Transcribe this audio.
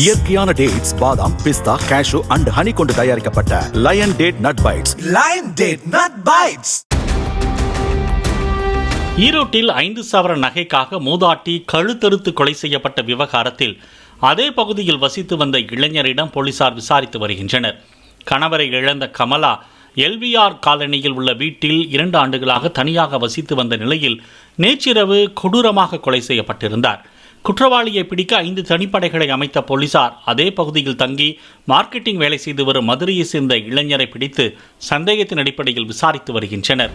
இயற்கையான டேட்ஸ் பாதாம் பிஸ்தா cash and honey கொண்டு தயாரிக்கப்பட்ட Lion Date Nut Bites Lion Date Nut Bites. ஈரோட்டில் ஐந்து சவர நகைக்காக மூதாட்டி கழுத்தறுத்து கொலை செய்யப்பட்ட விவகாரத்தில் அதே பகுதியில் வசித்து வந்த இளைஞரிடம் போலீசார் விசாரித்து வருகின்றனர். கணவரை இழந்த கமலா எல்விஆர் காலனியில் உள்ள வீட்டில் இரண்டு ஆண்டுகளாக தனியாக வசித்து வந்த நிலையில் நேற்றிரவு கொடூரமாக கொலை செய்யப்பட்டிருந்தார். குற்றவாளியை பிடிக்க ஐந்து தனிப்படைகளை அமைத்த போலீசார் அதே பகுதியில் தங்கி மார்க்கெட்டிங் வேலை செய்து வரும் மதுரையை சேர்ந்த இளைஞரை பிடித்து சந்தேகத்தின் அடிப்படையில் விசாரித்து வருகின்றனர்.